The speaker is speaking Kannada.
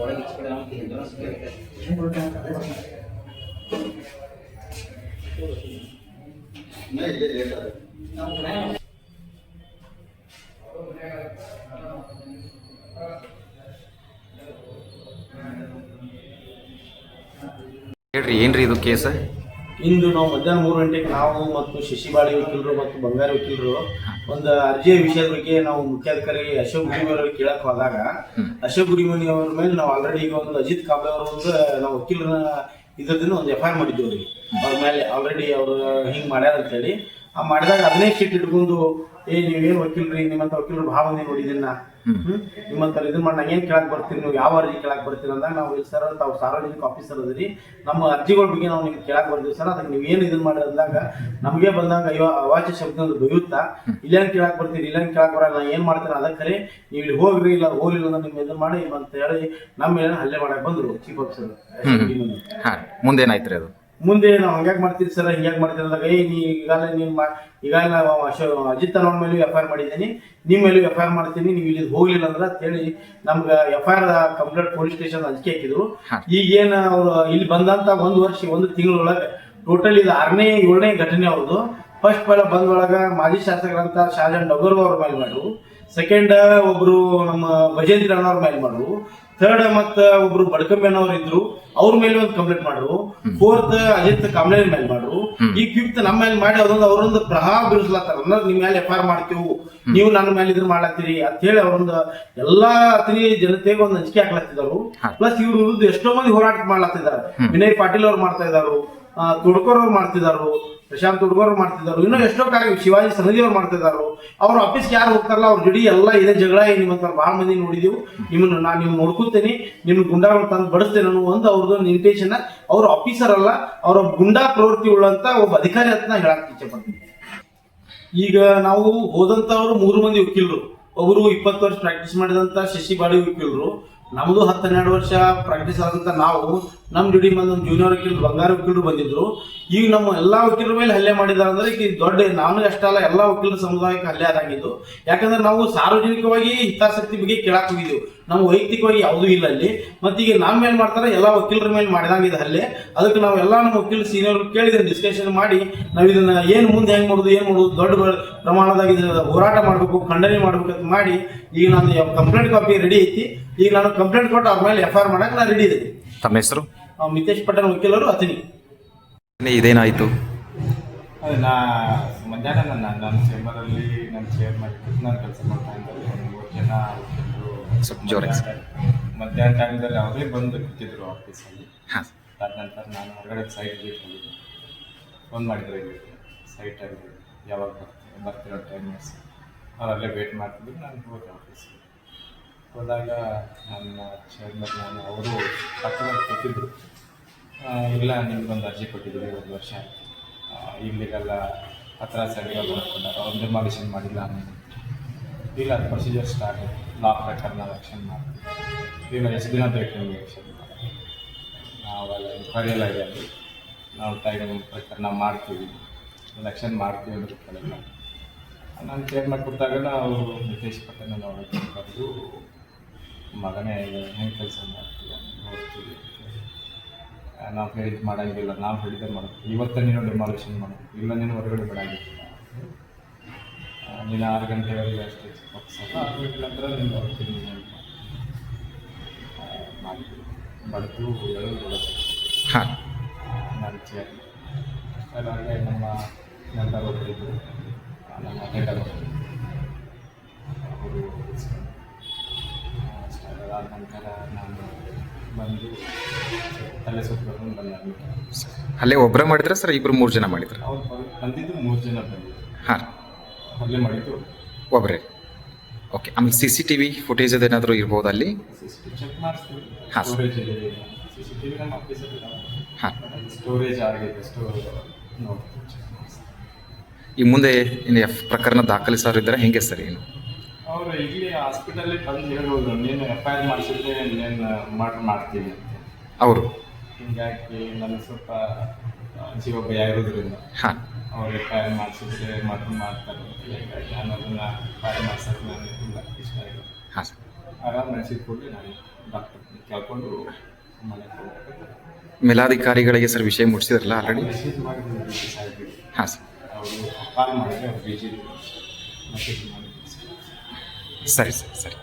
ಒಳಗೆ ಇಟ್ಕೊಳ್ಳೋ ಎಂಟ್ರೆನ್ಸ್ ಬೇಕು ಹೇಳ್ರಿ ಏನ್ರಿ ಇದು ಕೇಸ? ಇಂದು ನಾವು ಮಧ್ಯಾಹ್ನ ಮೂರು ಗಂಟೆಗೆ ನಾವು ಮತ್ತು ಶಶಿಬಾಳಿ ವಕೀಲರು ಮತ್ತು ಬಂಗಾರಿ ವಕೀಲರು ಒಂದು ಅರ್ಜಿಯ ವಿಷಯದ ಬಗ್ಗೆ ನಾವು ಮುಖ್ಯಾಧಿಕಾರಿ ಅಶೋಕ್ ಗುರಿಮನಿ ಅವರಿಗೆ ಕೇಳಕ್ ಹೋದಾಗ ಅಶೋಕ್ ಗುರಿಮನಿ ಅವರ ಮೇಲೆ ನಾವು ಆಲ್ರೆಡಿ ಈಗ ಒಂದು ಅಜಿತ್ ಕಾಬ್ಲೆ ಅವರ ಒಂದು ನಾವು ವಕೀಲರ ಇದ್ರದಿಂದ ಒಂದು ಎಫ್ ಐ ಆರ್ ಮಾಡಿದ್ವಿ ಅವ್ರಿಗೆ. ಅವ್ರ ಮೇಲೆ ಆಲ್ರೆಡಿ ಅವರು ಹಿಂಗೆ ಮಾಡ್ಯಾರ ಅಂತೇಳಿ ಆ ಮಾಡಿದಾಗ ಅದನ್ನೇ ಶೀಟ್ ಇಟ್ಕೊಂಡು ಏ ನೀವೇನು ವಕೀಲ್ರಿ? ನಿಮ್ಮಂತ ವಕೀಲರು ಭಾವನೆ ನೋಡಿದ್ದೀನಿ ನಾ ಹ್ಮ್. ನಿಮ್ಮಂತ ಇದನ್ನ ಮಾಡಿ ಏನ್ ಕೇಳಕ್ ಬರ್ತೀರಿ ನೀವು? ಯಾವ ಅರ್ಜಿ ಕೇಳಕ್ ಬರ್ತೀರಿ ಅಂದಾಗ ನಾವು ಇಲ್ಲಿ ಸರ್ ತಾವು ಸಾರ್ವಜನಿಕ ಆಫೀಸರ್ ಅದರಿ. ನಮ್ಮ ಅರ್ಜಿಗಳ ಬಗ್ಗೆ ನಾವು ನಿಮ್ಗೆ ಕೇಳಕ್ ಬರ್ತೀವಿ ಸರ್. ಅದಕ್ಕೆ ನೀವೇನು ಏನು ಇದನ್ನ ಮಾಡಿ ಅಂದಾಗ ನಮಗೆ ಬಂದಾಗ ಅಯ್ಯೋ ಅವಾಚ್ಯ ಶಬ್ದ ಬೈಯುತ್ತಾ? ಇಲ್ಲೇನು ಕೇಳಕ್ ಬರ್ತೀರಿ? ಇಲ್ಲೇನು ಕೇಳಕ್ ಬರಲ್ಲ. ನಾ ಏನು ಮಾಡ್ತೀನಿ ಅದಕ್ಕೆ ನೀವು ಇಲ್ಲಿ ಹೋಗ್ರಿ ಇಲ್ಲ ಹೋಗ್ಲಿಲ್ಲ ಅಂದ್ರೆ ನಿಮ್ಮ ಇದನ್ನ ಮಾಡಿ ಅಂತ ಹೇಳಿ ನಮ್ಮ ಮೇಲೆ ಹಲ್ಲೆ ಮಾಡಕ್ ಬಂದ್ರು ಚೀಫ್ ಆಫೀಸರ್. ಮುಂದೇನಾಯ್ತು ರೀ. ಅದು? ಮುಂದೆ ನಾವು ಹಂಗ್ಯಾಕ್ ಮಾಡ್ತೀರಿ ಸರ್ ಹಿಂಗ್ಯಾಕ್ ಮಾಡ್ತೀರಿ ಅಂದಾಗ ಏ ನೀ ಈಗಾಗಲೇ ನೀನು ಮಾ ಈಗಾಗಲೇ ನಾವು ಅಶೋ ಅಜಿತ್ ಅನ್ನೋ ಮೇಲೂ ಎಫ್ ಐ ಆರ್ ಮಾಡಿದ್ದೀನಿ ನಿಮ್ಮ ಮೇಲೂ ಎಫ್ ಐ ಆರ್ ಮಾಡ್ತೀನಿ ನೀವು ಇಲ್ಲಿ ಹೋಗ್ಲಿಲ್ಲ ಅಂದ್ರೆ ಅಂತ ಹೇಳಿ ನಮ್ಗೆ F I R complaint police station ಅಂಜಿಕೆ ಹಾಕಿದ್ರು. ಈಗೇನು ಅವರು ಇಲ್ಲಿ ಬಂದಂತ ಒಂದು ವರ್ಷ ಒಂದು ತಿಂಗಳೊಳಗೆ ಟೋಟಲ್ ಇದು ಆರನೇ ಏಳನೇ ಘಟನೆ ಅವ್ರದ್ದು ಫಸ್ಟ್ ಪೈಲ ಬಂದೊಳಗ ಮಾಜಿ ಶಾಸಕರಂತ ಶಾಜನ್ ಡಗೋರ್ ಅವ್ರ ಮೇಲೆ ಮಾಡು ಸೆಕೆಂಡ್ ಒಬ್ರು ನಮ್ಮ ಭಜೇಂದ್ರ ಅವ್ರ ಮೇಲೆ ಮಾಡ್ರು. ಥರ್ಡ್ ಮತ್ತ ಒಬ್ರು ಬಡ್ಕಂಬೇನವ್ರು ಇದ್ರು ಅವ್ರ ಮೇಲೆ ಒಂದು ಕಂಪ್ಲೇಂಟ್ ಮಾಡ್ರು. ಫೋರ್ತ್ ಅಜಿತ್ ಕಂಪ್ಲೇಂಟ್ ಮೇಲೆ ಮಾಡ್ರು. ಈ ಫಿಫ್ತ್ ನಮ್ಮ ಮೇಲೆ ಮಾಡಿ ಅದೊಂದು ಅವರೊಂದು ಪ್ರಭಾವ ಬೀರಿಸ್ಲತ್ತಾರ. ಅಂದ್ರೆ ನಿಮ್ ಮೇಲೆ ಎಫ್ ಆರ್ ಮಾಡ್ತೀವಿ ನೀವು ನನ್ನ ಮೇಲೆ ಇದ್ರ ಮಾಡ್ಲತ್ತೀರಿ ಅಂತ ಹೇಳಿ ಅವರೊಂದು ಎಲ್ಲಾ ಅತಿ ಜನತೆಗೆ ಒಂದು ಹಂಚಿಕೆ ಹಾಕ್ಲತ್ತಿದ್ದಾರೆ ಪ್ಲಸ್ ಇವ್ರ ವಿರುದ್ಧ ಎಷ್ಟೋ ಮಂದಿ ಹೋರಾಟ ಮಾಡ್ಲತ್ತಿದ್ದಾರೆ. ವಿನಯ್ ಪಾಟೀಲ್ ಅವ್ರು ಮಾಡ್ತಾ ಇದ್ದಾರೆ. ತುಡ್ಕೋರ್ ಅವ್ರು ಮಾಡ್ತಿದ್ದಾರೆ ಪ್ರಶಾಂತ್ ತುಡ್ಕೋರ್ ಮಾಡ್ತಿದ್ದಾರೆ ಇನ್ನೂ ಎಷ್ಟೋ ಕಾರ್ಯ ಶಿವಾಜಿ ಸನದಿ ಅವ್ರು ಮಾಡ್ತಿದ್ದಾರೆ ಅವ್ರ ಆಫೀಸ್ಗೆ ಯಾರು ಹೋಗ್ತಾರಲ್ಲ, ಅವ್ರ ಜುಡಿ ಎಲ್ಲ ಇದೆ, ಜಗಳ ನಿಮ್ಮಂತ ಭಾಳ ಮಂದಿ ನೋಡಿದೀವಿ. ನಿಮ್ಮನ್ನು ನಾನು ನಿಮ್ಗೆ ನೋಡ್ಕೊತೇನೆ ನಿಮ್ಮ ಗುಂಡಾಗಳು ತಂದು ಬಡಿಸ್ತೇನೆ ಅನ್ನೋ ಒಂದು ಅವ್ರದ್ದು ಇಂಟೆನ್ಷನ್ ಅವ್ರ ಆಫೀಸರ್ ಅಲ್ಲ, ಅವ್ರ ಗುಂಡಾ ಪ್ರವೃತ್ತಿ ಉಳ್ಳಂತ ಒಬ್ಬ ಅಧಿಕಾರಿ ಅಂತ ಹೇಳಕ್ ಇಚ್ಛೆ ಪಡ್ತೀನಿ. ಈಗ ನಾವು ಹೋದಂಥವ್ರು ಮೂರು ಮಂದಿ ವಕೀಲರು. ಅವರು ಇಪ್ಪತ್ತು ವರ್ಷ ಪ್ರಾಕ್ಟೀಸ್ ಮಾಡಿದಂತ ಶಶಿ ಬಾಡಿ ವಕೀಲರು ನಮ್ದು ಹತ್ತು ಹನ್ನೆರಡು ವರ್ಷ ಪ್ರಾಕ್ಟೀಸ್ ಆದಂತ ನಾವು ನಮ್ಮ ಡ್ಯೂಟಿ ಬಂದ ಜೂನಿಯರ್ ವಕೀಲರು ಬಂಗಾರ ವಕೀಲರು ಬಂದಿದ್ರು. ಈಗ ನಮ್ಮ ಎಲ್ಲ ವಕೀಲರ ಮೇಲೆ ಹಲ್ಲೆ ಮಾಡಿದ್ದಾರೆ ಅಂದ್ರೆ ಈಗ ದೊಡ್ಡ ನಾನು ಅಷ್ಟೇ ಅಲ್ಲ, ಎಲ್ಲ ವಕೀಲರ ಸಮುದಾಯಕ್ಕೆ ಹಲ್ಲೆ ಆದಾಗಿದ್ದು. ಯಾಕಂದ್ರೆ ನಾವು ಸಾರ್ವಜನಿಕವಾಗಿ ಹಿತಾಸಕ್ತಿ ಬಗ್ಗೆ ಕೇಳಾಕ್ ಹೋಗಿದ್ದೀವಿ. ನಮ್ಮ ವೈಯಕ್ತಿಕವಾಗಿ ಯಾವುದೂ ಇಲ್ಲ ಅಲ್ಲಿ. ಮತ್ತೆ ಈಗ ನಮ್ಮ ಮೇಲೆ ಮಾಡ್ತಾರೆ, ಎಲ್ಲ ವಕೀಲರ ಮೇಲೆ ಮಾಡಿದಂಗಿದೆ ಹಲ್ಲೆ. ಅದಕ್ಕೆ ನಾವು ಎಲ್ಲ ನಮ್ಮ ವಕೀಲ ಸೀನಿಯರ್ ಕೇಳಿದ್ರೆ ಡಿಸ್ಕಷನ್ ಮಾಡಿ, ನಾವು ಇದನ್ನ ಏನು ಮುಂದೆ ಹೆಂಗೆ ಮಾಡೋದು, ಏನು ಮಾಡೋದು, ದೊಡ್ಡ ಪ್ರಮಾಣದಾಗ ಹೋರಾಟ ಮಾಡಬೇಕು, ಖಂಡನೆ ಮಾಡಬೇಕು ಅಂತ ಮಾಡಿ, ಈಗ ನಾನು ಕಂಪ್ಲೇಂಟ್ ಕಾಪಿ ರೆಡಿ ಐತಿ. ಈಗ ನಾನು ಕಂಪ್ಲೇಂಟ್ ಕೊಟ್ಟು ಅವ್ರ ಮೇಲೆ ಎಫ್ ಐ ಆರ್ ಮಾಡಕ್ಕೆ ನಾನು ರೆಡಿ ಇದ್ದೀನಿ. ತಮ್ಮ ಹೆಸರು? ಮಿತೇಶ್ ಪಟೇಲ್ ವಕೀಲರು ಅತಿನಿ. ಇದೇನಾಯ್ತು? ಅದೇ ನಾ ಮಧ್ಯಾಹ್ನ ನನ್ನ ನನ್ನ ಚೇಂಬರಲ್ಲಿ ನನ್ನ ಚೇರ್ ಮಾಡಿ ನಾನು ಕೆಲಸ ಮಾಡ್ತಾ ಇದ್ದೆ ಒಂದು ಮೂರು ಜನ ವಕೀಲರು ಸ್ವಲ್ಪ ಜೋರಾಗಿ ಸರ್. ಮಧ್ಯಾಹ್ನ ಟೈಮ್ದಲ್ಲಿ ಅವರೇ ಬಂದು ಕೂತಿದ್ರು ಆಫೀಸಲ್ಲಿ ಹಾಂ. ಅದ ನಂತರ ನಾನು ಹೊರಗಡೆ ಸೈಟ್ ಬಿಟ್ಟು ಹೋಗಿದ್ದೆ. ಫೋನ್ ಮಾಡಿದ್ರೆ ಸೈಟ್ ಸೈಟಲ್ಲಿ ಯಾವಾಗ ಬರ್ತೀರ ಬರ್ತಿರೋ ಟೈಮ್ ಅವ್ರು ಅಲ್ಲೇ ವೇಟ್ ಮಾಡ್ತಿದ್ರು. ನಾನು ಹೋದೆ ಆಫೀಸಿಗೆ ಹೋದಾಗ ನನ್ನ ಚೇರ್ಮನ್ ನಾನು, ಅವರು ಪಕ್ಕದಲ್ಲಿ ಕೊಟ್ಟಿದ್ದರು ಇಲ್ಲ, ನಿಮ್ಗೊಂದು ಅರ್ಜಿ ಕೊಟ್ಟಿದ್ದೀವಿ ಒಂದು ವರ್ಷ. ಇಲ್ಲಿಗೆಲ್ಲ ಹತ್ರ ಸರಿಯಾಗಿ ಮಾಡ್ಕೊಂಡಾರ ಅವ್ರು ಡಿಮಾಲಿಷನ್ ಮಾಡಿಲ್ಲ ಅನ್ನೋದು ಇಲ್ಲ, ಅದು ಪ್ರೊಸೀಜರ್ ಸ್ಟಾರ್ಟ್ ಲಾ ಪ್ರಕಾರ ನಾವು ಆ್ಯಕ್ಷನ್ ಮಾಡ್ತೀವಿ. ಇಲ್ಲ, ಎಷ್ಟು ದಿನ ಬೇಕು ನಿಮಗೆ ಆ್ಯಕ್ಷನ್ ಮಾಡಿ ನಾವೆಲ್ಲ ಎನ್ಕ್ವೈರಿ ಎಲ್ಲ ಇದೆ ಅಲ್ಲಿ. ನಾವು ಟೈಮ್ ಪ್ರಕಾರ ನಾವು ಮಾಡ್ತೀವಿ. ಎಲೆಕ್ಷನ್ ಮಾಡ್ತೀವಿ ಅಂದ್ರೆ ಕಡೆಲ್ಲ. ನಾನು ಚೇರ್ ಮಾಡಿ ಕೊಟ್ಟಾಗ ನಾವು ನಿತೇಶ್ ಪಟೇಲ್ ಕರೆದು ಮಗನೇ ಹೆಂಗೆ ಕೆಲಸ ಮಾಡ್ತೀವಿ ನೋಡ್ತೀವಿ. ನಾವು ಹೇಳಿದ್ದು ಮಾಡೋಂಗಿಲ್ಲ ನಾವು ಹೇಳಿದ್ದೆ ಮಾಡೋದು ಇವತ್ತೇ ನೀನು ಡೆಮಾಲಿಷನ್ ಮಾಡೋದು ಇಲ್ಲ ನೀನು ಹೊರಗಡೆ ಬಿಡಂಗಿಲ್ಲ ಆ, ನೀನು ಆರು ಗಂಟೆವರೆಗೆ ಅಷ್ಟೇ ಫೋಕಸ್ ಆರು ಗಂಟೆ ನಂತರ ನೀನು ಹೋಗ್ತೀನಿ ಮಾಡ್ತೀವಿ. ಬಡ್ದು ಹೇಳೋದು ಬಿಡೋದು ಹಾಂ. ನಾನು ಚೇರ್ ಅದಾಗೆ ನಮ್ಮ ನೆಂಟರು ನಮ್ಮ ಹೆಡ್ ತಲೆ ಸುತ್ತಕೊಂಡು ಬಂದ ಅಲ್ಲೇ ಒಬ್ಬರ ಮಾಡಿದ್ರ ಸರ್ ಇಬ್ರು ಮೂರು ಜನ ಮಾಡಿದ್ರ? ಅವ್ರು ಬಂದಿದ್ದು ಮೂರು ಜನ ಬಂದಿದ್ದು. ಹಾಂ. ಅಲ್ಲೇ ಮಾಡಿದ್ದು. ಒಬ್ಬರೇ ಓಕೆ ಆಮೇಲೆ C C T V footage ಅದೇನಾದರೂ ಇರ್ಬೋದು ಅಲ್ಲಿ? ಚೆಕ್ ಮಾಡಿಸ್ತೀವಿ. ಹಾಂ. ಸ್ಟೋರೇಜ್ ಇದೆ. ಸಿ ಸಿ ಟಿ ವಿ ನಮ್ಮ ಆಫೀಸಲ್ಲಿ ಹಾಂ. ಸ್ಟೋರೇಜ್ ಆಗಿದೆ ಚೆಕ್ ಈ ಮುಂದೆ ಇನ್ನು ಎಫ್ ಪ್ರಕರಣ ದಾಖಲಿಸೋರಿದ್ದಾರೆ ಹೆಂಗೆ ಸರ್ ಏನು? ಅವರು ಇಲ್ಲಿ ಹಾಸ್ಪಿಟಲ್ ಬಂದು ಹೇಳ್ಬೋದು ನೀನು ಎಫ್ ಐ ಆರ್ ಮಾಡಿಸಿದ್ರೆ ನೀನು ಮರ್ಡ್ರ್ ಮಾಡ್ತೀನಿ ಅಂತ. ಅವರು? ಹಿಂಗಾಗಿ ನನಗೆ ಸ್ವಲ್ಪ ಜೀವ ಭಯ ಇರೋದ್ರಿಂದ ಹಾಂ. ಅವ್ರು ಎಫ್ ಐ ಆರ್ ಮಾಡಿಸಿದ್ರೆ ಮರ್ಡ್ರ್ ಮಾಡ್ತಾರೆ ಹೀಗಾಗಿ ನಾನು ಅದನ್ನು ಮಾಡ್ಸೋಕೆ ನನಗೆ ತುಂಬ ಇಷ್ಟ ಇಲ್ಲ ಹಾಂ ಸರ್. ಆರಾಮ್ ನಡೆಸಿದ ಕೂಡಲೇ ನಾನು ಡಾಕ್ಟರ್ ಕೇಳ್ಕೊಂಡು ಮನೆಗೆ ಹೋಗ್ಬೇಕು ಮೇಲಾಧಿಕಾರಿಗಳಿಗೆ ಸರ್ ವಿಷಯ ಮುಟ್ಸಿದ್ರಲ್ಲ ಆಲ್ರೆಡಿ ಮೆಸೇಜ್ ಹಾಂ ಸರ್. ಅವರು ಕಾಲ್ ಮಾಡಿದ್ರೆ ಅವ್ರು ಬಿಜಿ ಮೆಸೇಜ್ ಮಾಡಿದ್ದೀನಿ ಸರಿ ಸರ್ ಸರಿ.